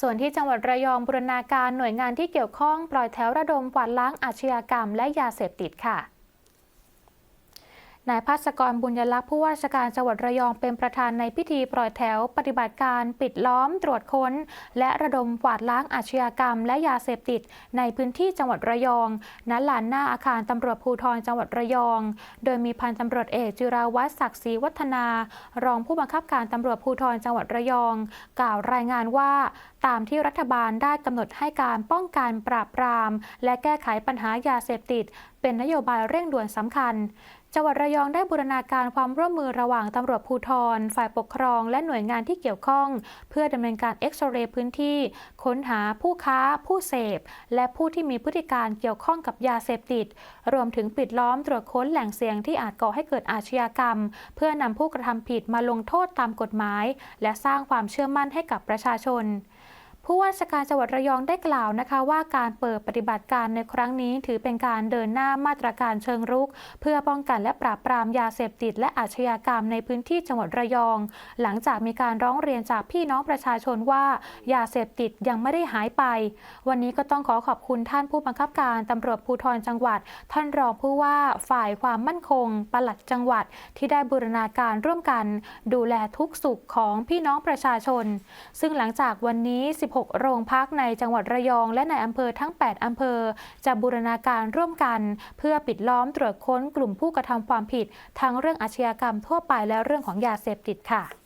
ส่วนที่จังหวัดระยองบูรณาการหน่วยงานที่เกี่ยวข้องปล่อยแถวระดมกวาดล้างอาชญากรรมและยาเสพติดค่ะ นายภาสกรบุญยลักษณ์ผู้ว่าราชการจังหวัดระยองเป็นประธานในพิธีปล่อยแถว ปฏิบัติการปิดล้อมตรวจค้น และระดมกวาดล้างอาชญากรรม และยาเสพติด ในพื้นที่จังหวัดระยองณลานหน้าอาคารตำรวจภูธรจังหวัดระยอง โดยมีพันตำรวจเอกจิราวัฒน์ศักดิ์ศรีวัฒนา รองผู้บังคับการตำรวจภูธรจังหวัดระยอง กล่าวรายงานว่า ตามที่รัฐบาลได้กำหนดให้การป้องกันปราบปราม และแก้ไขปัญหายาเสพติด เป็นนโยบายเร่งด่วนสำคัญ จังหวัดระยองได้บูรณาการความร่วมมือระหว่างตำรวจภูธร ฝ่ายปกครอง และหน่วยงานที่เกี่ยวข้อง เพื่อดำเนินการเอ็กซเรย์พื้นที่ ค้นหาผู้ค้า ผู้เสพ และผู้ที่มีพฤติการเกี่ยวข้องกับยาเสพติด รวมถึงปิดล้อมตรวจค้นแหล่งเสี่ยงที่อาจก่อให้เกิดอาชญากรรม เพื่อนำผู้กระทำผิดมาลงโทษตามกฎหมาย และสร้างความเชื่อมั่นให้กับประชาชน ผู้ว่าราชการจังหวัดระยองได้กล่าวนะคะ ว่าการเปิดปฏิบัติการในครั้งนี้ถือเป็นการเดินหน้ามาตรการเชิงรุก เพื่อป้องกันและปราบปรามยาเสพติด และอาชญากรรมในพื้นที่จังหวัดระยอง หลังจากมีการร้องเรียนจากพี่น้องประชาชนว่ายาเสพติดยังไม่ได้หายไป วันนี้ก็ต้องขอขอบคุณท่านผู้บังคับการตำรวจภูธรจังหวัด ท่านรองผู้ว่าฝ่ายความมั่นคง ปลัดจังหวัดที่ได้บูรณาการร่วมกัน ดูแลทุกสุขของพี่น้องประชาชน ซึ่งหลังจากวันนี้ 16 6 โรงพักในจังหวัดระยอง และในอำเภอทั้ง 8 อำเภอ จะบูรณาการร่วมกัน เพื่อปิดล้อมตรวจค้นกลุ่มผู้กระทำความผิด ทั้งเรื่องอาชญากรรมทั่วไปและเรื่องของยาเสพติดค่ะ